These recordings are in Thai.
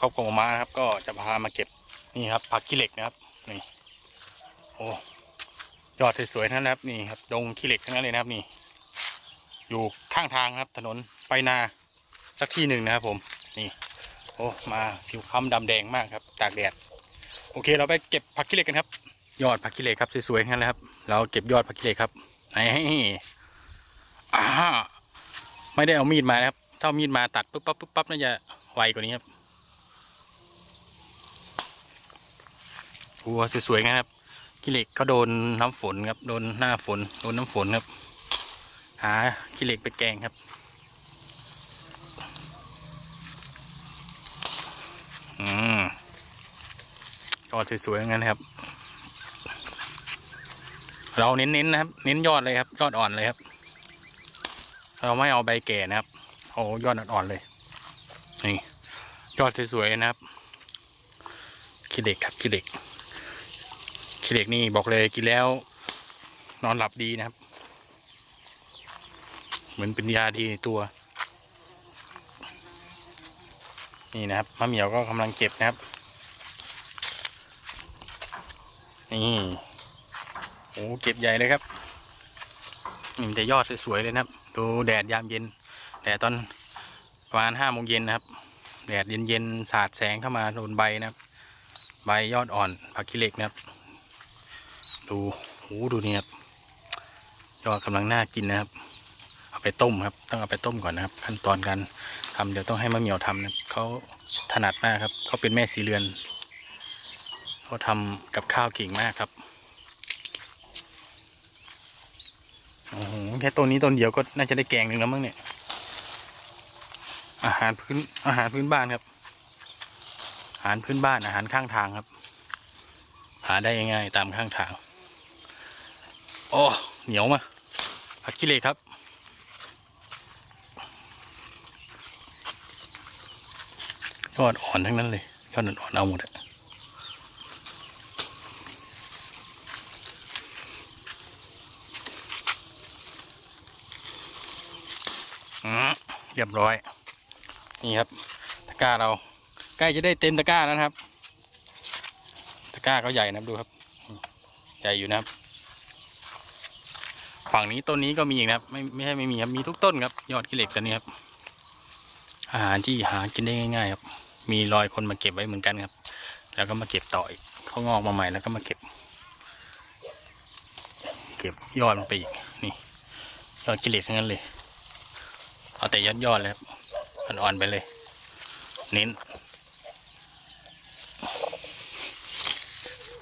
ครอบครัวมานะครับ ก็จะพามาเก็บนี่ครับผักขี้เหล็กนะครับนี่โอ้ยอดสวยๆทั้งนั้นนะครับนี่ครับดงขี้เหล็กทั้งนั้นเลยนะครับนี่ อยู่ข้างทางครับ ถนนไปนาสักที่หนึ่งนะครับ ผมนี่ โอ้มาผิวค้ำดำแดงมากครับตากแดดโอเค เราไปเก็บผักขี้เหล็กกันครับ ยอดผักขี้เหล็กครับสวยๆทั้งนั้นเลยครับ เราเก็บยอดผักขี้เหล็กครับไหนอ่าไม่ได้เอามีดมานะครับ ถ้าเอามีดมาตัดปุ๊บปั๊บปุ๊บปั๊บน่าจะไวกว่านี้ครับ หัวสวยๆนะครับขี้เหล็กก็โดนน้ำฝนครับ โดนหน้าฝน โดนน้ำฝนครับ หาขี้เหล็กไปแกงครับอืมยอดสวยๆงั้นครับ เราเน้นๆนะครับ เน้นยอดเลยครับ ยอดอ่อนเลยครับ เราไม่เอาใบแก่นะครับเอายอดอ่อนๆเลยนี่ยอดสวยๆนะครับขี้เหล็กครับขี้เหล็ก ขี้เหล็กนี่บอกเลยกินแล้ว นอนหลับดีนะครับ เหมือนเป็นยาดีตัว นี่นะครับมะเหมียวก็กำลังเก็บนะครับ นี่โอ้เก็บใหญ่เลยครับนี่มีแต่ยอดสวยๆเลยนะครับ ดูแดดยามเย็นแดดตอนประมาณห้าโมงเย็นนะครับ แดดเย็นๆสาดแสงเข้ามาโดนใบนะครับ ใบยอดอ่อนผักขี้เหล็กนะครับ ดูโอ้ดูนี่ครับยอดกำลังน่ากินนะครับ เอาไปต้มครับ ต้องเอาไปต้มก่อนนะครับ ขั้นตอนการทำเดี๋ยวต้องให้มะเหมียวทำนะเขาถนัดมากครับเขาเป็นแม่สีเรือนเขาทำกับข้าวเก่งมากครับโอ้โหแค่ต้นนี้ต้นเดียวก็น่าจะได้แกงหนึ่งแล้วมั้งเนี่ย อาหารพื้นอาหารพื้นบ้านครับ อาหารพื้นบ้านอาหารข้างทางครับ หาได้ง่ายๆตามข้างทาง โอ้เหนียวมาผักขี้เหล็กครับ ยอดอ่อนทั้งนั้นเลย ยอดอ่อนเอาหมดอะอืมเรียบร้อย นี่ครับ ตะกร้าเรา ใกล้จะได้เต็มตะกร้าแล้วนะครับ ตะกร้าก็ใหญ่นะครับดูครับ ใหญ่อยู่นะครับ ฝั่งนี้ต้นนี้ก็มีอีกนะครับ ไม่ไม่ใช่ไม่มีครับมีทุกต้นครับ ยอดขี้เหล็กตัวนี้ครับ อาหารที่หากินได้ง่ายๆครับ มีรอยคนมาเก็บไว้เหมือนกันครับ แล้วก็มาเก็บต่ออีกเขางอกมาใหม่แล้วก็มาเก็บ เก็บยอดมันไปอีกนี่ ยอดกิเลสทั้งนั้นเลย เอาแต่ยอดยอดเลยครับอ่อนๆไปเลย เน้น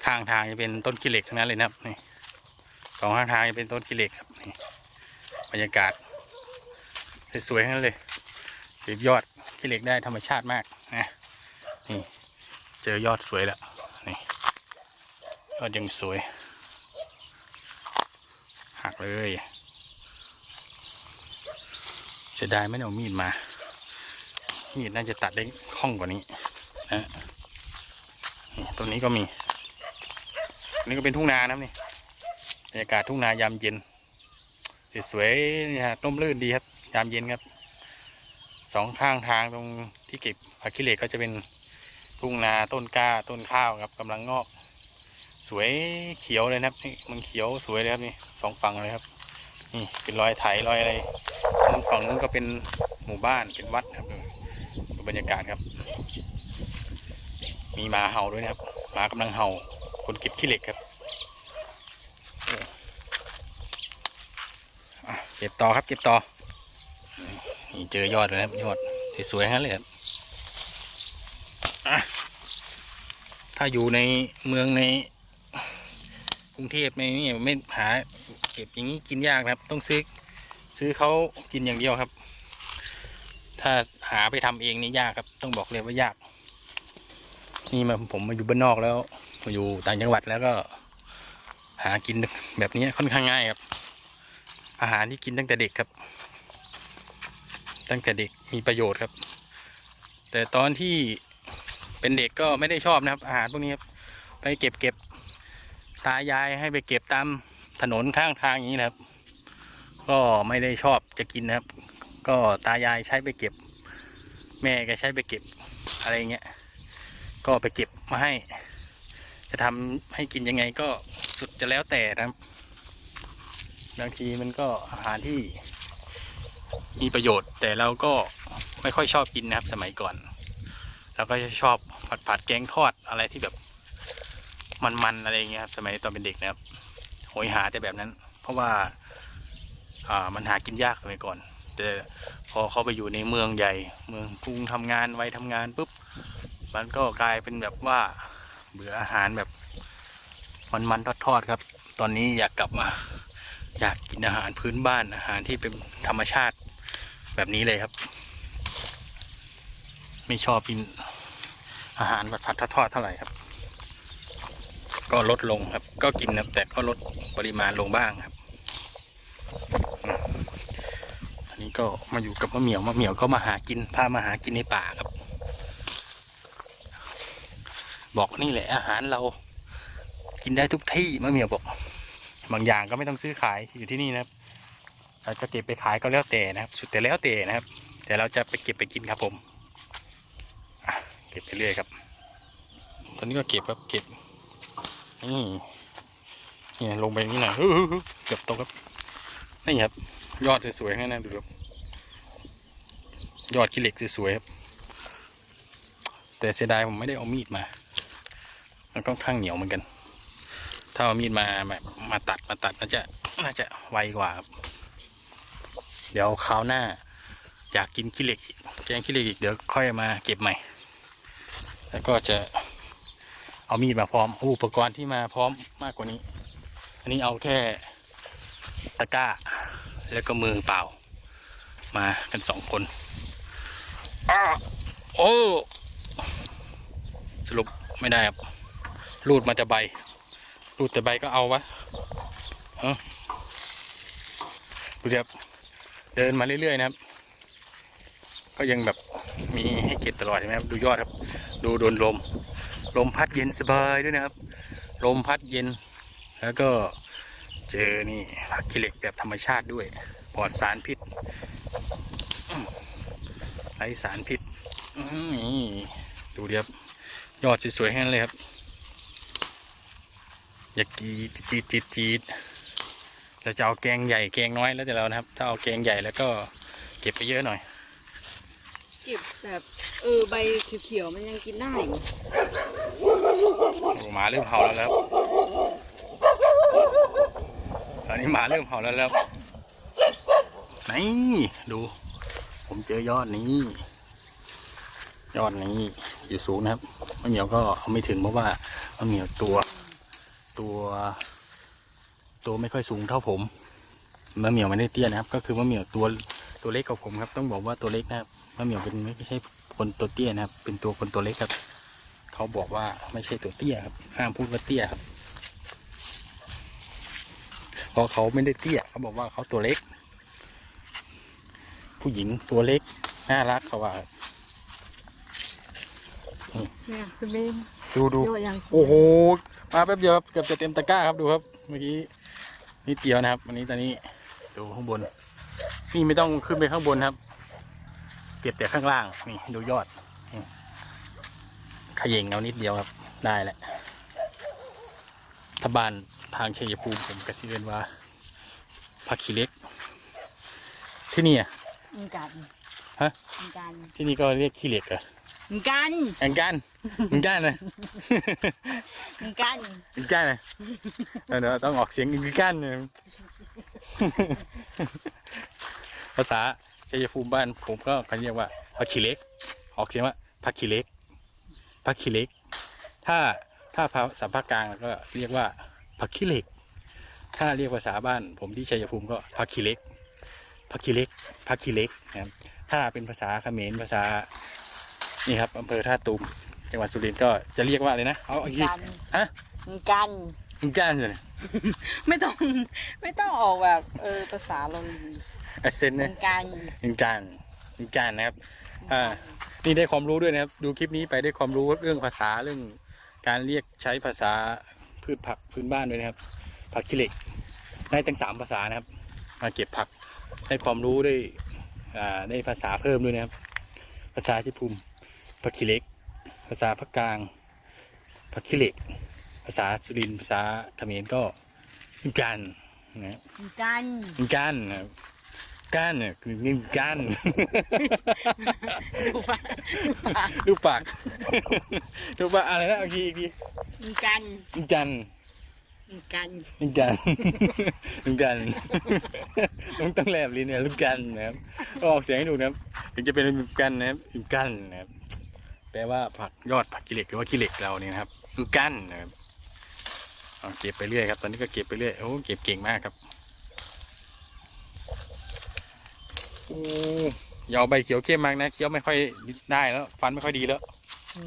ข้างทางจะเป็นต้นกิเลสทั้งนั้นเลยนะครับนี่ สองข้างทางจะเป็นต้นกิเลสครับนี่บรรยากาศสวยๆทั้งนั้นเลยเก็บยอดขี้เหล็กได้ธรรมชาติมากนะนี่เจอยอดสวยแล้วนี่ยอดยังสวยหักเลยเสียดายไม่เอามีดมามีดน่าจะตัดได้คล่องกว่านี้นะนี่ตรงนี้ก็มีอันนี้ก็เป็นทุ่งนานะครับนี่ บรรยากาศทุ่งนายามเย็นสวยๆนี่ฮะร่มรื่นดีครับ ยามเย็นครับสองข้างทางตรงที่เก็บผักขี้เหล็กก็จะเป็นทุ่งนาต้นกล้าต้นข้าวครับกำลังงอก สวยเขียวเลยนะครับนี่มันเขียวสวยเลยครับนี่สองฝั่งเลยครับ นี่เป็นรอยไถรอยอะไรฝั่งนู้นก็เป็นหมู่บ้านเป็นวัดครับดูบรรยากาศครับ มีหมาเห่าด้วยนะครับหมากำลังเห่าคนเก็บขี้เหล็กครับโอ้อะ เก็บต่อครับเก็บต่อนี่เจอยอดเลยนะครับยอดสวยๆทั้งนั้นเลยครับอะถ้าอยู่ในเมืองในกรุงเทพในนี่ไม่หาเก็บอย่างนี้กินยากนะครับ ต้องซื้อซื้อเขากินอย่างเดียวครับ ถ้าหาไปทำเองนี่ยากครับ ต้องบอกเลยว่ายาก นี่มาผมมาอยู่บ้านนอกแล้วมาอยู่ต่างจังหวัดแล้วก็ หากินแบบนี้ค่อนข้างง่ายครับ อาหารที่กินตั้งแต่เด็กครับ ตั้งแต่เด็กมีประโยชน์ครับ แต่ตอนที่เป็นเด็กก็ไม่ได้ชอบนะครับ อาหารพวกนี้ครับไปเก็บเก็บตายายให้ไปเก็บตามถนนข้างทางอย่างนี้นะครับ ก็ไม่ได้ชอบจะกินนะครับ ก็ตายายใช้ไปเก็บ แม่ก็ใช้ไปเก็บอะไรเงี้ยก็ไปเก็บมาให้ จะทำให้กินยังไงก็สุดจะแล้วแต่นะครับ บางทีมันก็อาหารที่มีประโยชน์ แต่เราก็ไม่ค่อยชอบกินนะครับสมัยก่อนเราก็จะชอบผัดผัดแกงทอดอะไรที่แบบมันๆอะไรอย่างเงี้ยครับสมัยตอนเป็นเด็กนะครับโหยหาแต่แบบนั้น เพราะว่าอ่ามันหากินยากสมัยก่อน แต่พอเขาไปอยู่ในเมืองใหญ่ เมืองกรุงทำงานไว้ทำงานปุ๊บมันก็กลายเป็นแบบว่าเบื่ออาหารแบบมันๆทอดๆครับ ตอนนี้อยากกลับมา อยากกินอาหารพื้นบ้านอาหารที่เป็นธรรมชาติแบบนี้เลยครับ ไม่ชอบกินอาหารแบบผัดทอดเท่าไหร่ครับ ก็ลดลงครับ ก็กินนะแต่ก็ลดปริมาณลงบ้างครับอันนี้ก็มาอยู่กับมะเหมียวมะเหมียวก็มาหากินพามาหากินในป่าครับ บอกนี่แหละอาหารเรา กินได้ทุกที่มะเหมียวบอก บางอย่างก็ไม่ต้องซื้อขายอยู่ที่นี่นะครับเราจะเก็บไปขายก็แล้วแต่นะครับ สุดแต่แล้วแต่นะครับ แต่เราจะไปเก็บไปกินครับผมเก็บไปเรื่อยครับ ตอนนี้ก็เก็บครับเก็บนี่เนี่ยลงไปนี่หน่อยเกือบตกครับนี่ครับ ยอดสวยๆนั่นนะดูครับยอดขี้เหล็กสวยๆครับ แต่เสียดายผมไม่ได้เอามีดมา มันก็ค่อนข้างเหนียวเหมือนกัน ถ้าเอามีดมาแบบมาตัดมาตัดน่าจะน่าจะไวกว่าเดี๋ยวคราวหน้า อยากกินขี้เหล็กอีกแกงขี้เหล็กอีกเดี๋ยวค่อยมาเก็บใหม่ แล้วก็จะเอามีดมาพร้อมอุปกรณ์ที่มาพร้อมมากกว่านี้ อันนี้เอาแค่ตะกร้า แล้วก็มือเปล่า มากันสองคนอ้โอ้สรุปไม่ได้ครับรูดมาแต่ใบ ดูแต่ใบก็เอาวะเอาดูเดิครับเดินมาเรื่อยๆนะครับ ก็ยังแบบมีให้เก็บตลอดใช่ไหมครับ ดูยอดครับ ดูโดนลม ลมพัดเย็นสบายด้วยนะครับ ลมพัดเย็น แล้วก็เจอนี่ผักขี้เหล็กแบบธรรมชาติด้วย ปลอดสารพิษไร้สารพิษอื้อหือนี่ดูเดิครับยอดสวยๆแค่นั้นเลยครับ อยากกีดจีดจีดจีดเราจะเอาแกงใหญ่แกงน้อยแล้วแต่เรานะครับ ถ้าเอาแกงใหญ่แล้วก็เก็บไปเยอะหน่อย เก็บแบบเออใบเขียวๆมันยังกินได้อยู่โอ้หมาเริ่มเห่าแล้วครับตอนนี้หมาเริ่มเห่าแล้วครับนี่ดู ผมเจอยอดนี้ ยอดนี้อยู่สูงนะครับมะเหมียวก็เอาไม่ถึงเพราะว่ามะเหมียวตัว ตัวตัวไม่ค่อยสูงเท่าผมมะเหมี่ยวไม่ได้เตี้ยนะครับ ก็คือมะเหมี่ยวตัวตัวเล็กกว่าผมครับ ต้องบอกว่าตัวเล็กนะครับมะเหมี่ยวเป็นไม่ใช่คนตัวเตี้ยนะครับ เป็นตัวคนตัวเล็กครับ เขาบอกว่าไม่ใช่ตัวเตี้ยครับ ห้ามพูดว่าเตี้ยครับเพราะเขาไม่ได้เตี้ยเขาบอกว่าเขาตัวเล็ก ผู้หญิงตัวเล็กน่ารักเขาว่าเนี่ยคือเบน ดูดูยอดยังสวย โอ้โหมาแป๊บเดียวครับเกือบจะเต็มตะกร้าครับดูครับ เมื่อกี้นิดเดียวนะครับวันนี้ตอนนี้ดูข้างบน นี่ไม่ต้องขึ้นไปข้างบนครับ เก็บแต่ข้างล่างนี่ดูยอดนี่ขย่งเอานิดเดียวครับได้แหละถ้าบ้านทางชัยภูมิผมก็ที่เรียนว่าผักขี้เหล็ก ที่นี่อะเหมือนกันฮะเหมือนกันที่นี่ก็เรียกขี้เหล็กเหรอ เหมือนกันเหมือนกันเหมือนกันนะเหมือนกันอีกกันเลยเออเดี๋ยวต้องออกเสียงอีกกันเลยภาษาชัยภูมิบ้านผมก็เขาเรียกว่าผักขี้เหล็ก ออกเสียงว่าผักขี้เหล็กผักขี้เหล็ก ถ้าถ้าภาษาภาคกลางก็เรียกว่าผักขี้เหล็ก ถ้าเรียกภาษาบ้าน ผมที่ชัยภูมิก็ผักขี้เหล็กผักขี้เหล็กผักขี้เหล็กนะครับถ้าเป็นภาษาเขมรภาษา นี่ครับอำเภอท่าตูมจังหวัดสุรินทร์ก็จะเรียกว่าอะไรนะเอาเหมือีอกนทีกันฮะเหมือนกันมึงกล้าเลยไม่ต้องไม่ต้องออกแบบเออภาษาเราเลยเอเซนเหมืเนี่อยนกันมึงการมึงการนะครับอ่านี่ได้ความรู้ด้วยนะครับ ดูคลิปนี้ไปได้ความรู้เรื่องภาษาเรื่องการเรียกใช้ภาษาพืชผักพื้นบ้านด้วยนะครับ ผักขี้เหล็กได้ตั้งสามภาษานะครับ มาเก็บผักได้ความรู้ได้อ่าได้ภาษาเพิ่มด้วยนะครับ ภาษาชิภูมิ ผักขี้เหล็ก ภาษาภาคกลางผักขี้เหล็ก ภาษาสุรินทร์ภาษาเขมรก็นิกันนะกันนิกันนะครับกันเนี่ยคือนิกันดูปะดูปะดูปากดูปากอะไรนะเอาอีกทีอีกทีกันนิกันกันนิกันนิกันต้องต้องแลบลิ้นเนี่ยนิกันนะครับก็ออกเสียงให้ดูนะครับถึงจะเป็นนิกันนะครับนิกันนะครับ แปลว่าผักยอดผักกิเหล็กหรือว่ากิเหล็กเราเนี่ยนะครับนิกันนะครับเอาเก็บไปเรื่อยครับ ตอนนี้ก็เก็บไปเรื่อยโอ้เก็บเก่งมากครับโอ้อยาวใบเขียวเข้มมากนะเคี้ยวไม่ค่อยได้แล้ว ฟันไม่ค่อยดีแล้ว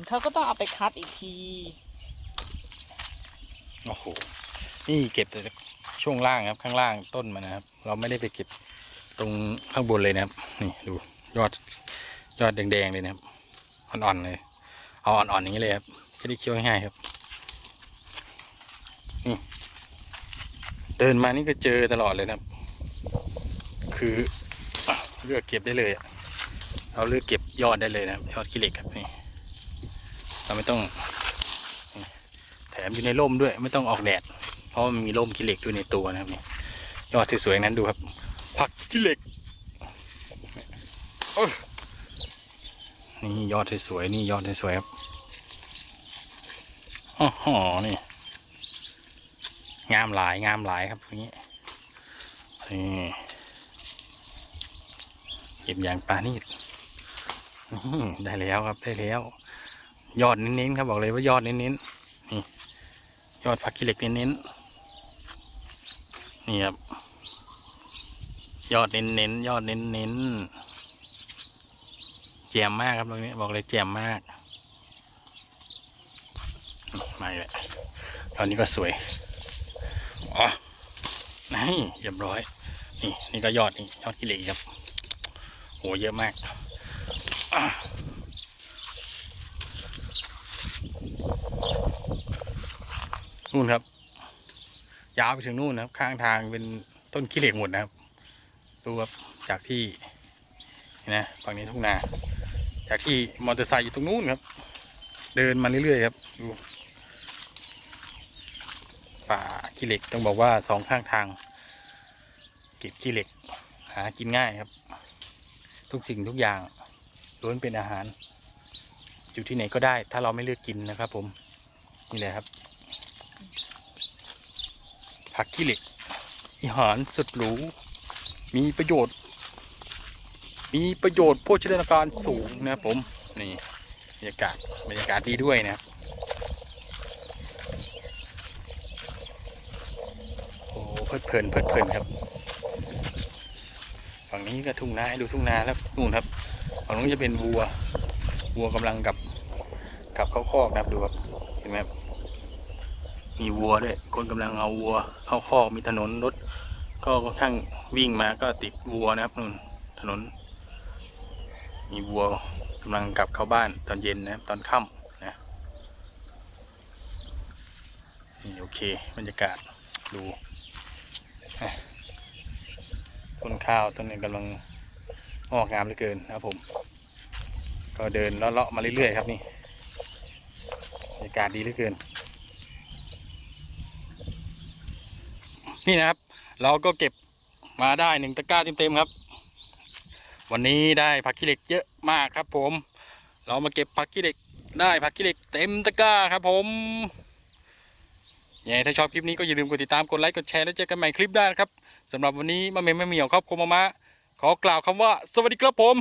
เขาก็ต้องเอาไปคัดอีกทีโอ้โหนี่เก็บแต่ช่วงล่างครับ ข้างล่างต้นมันนะครับ เราไม่ได้ไปเก็บตรงข้างบนเลยนะครับ นี่ดูยอดยอดแดงๆเลยนะครับ อ่อนๆเลย เอาอ่อนๆอย่างนี้เลยครับจะได้เคี้ยวง่ายครับ นี่ เดินมานี่ก็เจอตลอดเลยนะครับ คือเลือกเก็บได้เลยเราเลือกเก็บยอดได้เลยนะครับยอดขี้เหล็กครับนี่เราไม่ต้อง แถมอยู่ในร่มด้วย ไม่ต้องออกแดด เพราะมันมีร่มขี้เหล็กด้วยในตัวนะครับนี่ยอดสวยๆนั้นดูครับ ผักขี้เหล็กโอ้ยนี่ ยอดสวยๆนี่ยอดสวยครับอ๋อนี่ งามหลายงามหลายครับอย่างนี้นี่เก็บอย่างปลานี่ได้แล้วครับได้แล้ว ยอดเน้นๆครับบอกเลยว่ายอดเน้นๆนี่ยอดผักขี้เหล็กเน้นๆนี่ครับยอดเน้นๆยอดเน้นๆ แจ่มมากครับตรงนี้บอกเลยแจ่มมากมาอีกแล้วตอนนี้ก็สวยอ๋อนี่เรียบร้อย นี่นี่ก็ยอดนี่ยอดขี้เล็กครับโหเยอะมากนู่นครับ ยาวไปถึงนู่นนะครับ ข้างทางเป็นต้นขี้เหล็กหมดนะครับ ดูครับจากที่นะฝั่งนี้ทุ่งนา จากที่มอเตอร์ไซค์อยู่ตรงนู้นครับ เดินมาเรื่อยๆครับดูป่าขี้เหล็กต้องบอกว่าสองข้างทาง เก็บขี้เหล็ก หากินง่ายครับ ทุกสิ่งทุกอย่างล้วนเป็นอาหาร อยู่ที่ไหนก็ได้ ถ้าเราไม่เลือกกินนะครับ ผมนี่แหละครับ ผักขี้เหล็กอาหารสุดหรูมีประโยชน์ มีประโยชน์โภชนาการสูงนะครับผมนี่บรรยากาศบรรยากาศดีด้วยนะครับโอ้เพลิดเพลินเพลิดเพลินครับฝั่งนี้ก็ทุ่งนาให้ดูทุ่งนาแล้วนู่นครับฝั่งนู้นจะเป็นวัววัวกำลังกับกับเข้าคอกนะครับดูครับเห็นไหมครับมีวัวด้วยคนกำลังเอาวัวเข้าคอกมีถนนรถก็ค่อนข้างวิ่งมาก็ติดวัวนะครับนู่นถนน มีวัวกำลังกลับเข้าบ้านตอนเย็นนะครับตอนค่ำนะนี่โอเคบรรยากาศดูต้นข้าวต้นนี้กำลังงอกงามเหลือเกินนะครับผม ก็เดินเลาะๆมาเรื่อยๆครับนี่บรรยากาศดีเหลือเกิน นี่นะครับ เราก็เก็บมาได้หนึ่งตะกร้าเต็มๆครับ วันนี้ได้ผักขี้เหล็กเยอะมากครับผม เรามาเก็บผักขี้เหล็กได้ผักขี้เหล็กเต็มตะกร้าครับผมยังไงถ้าชอบคลิปนี้ก็อย่าลืมกดติดตามกดไลค์กดแชร์แล้วเจอกันใหม่คลิปหน้านะครับสำหรับวันนี้มาเมมแม่เหมียวครอบครัวมามะขอกล่าวคำว่า สวัสดีครับผม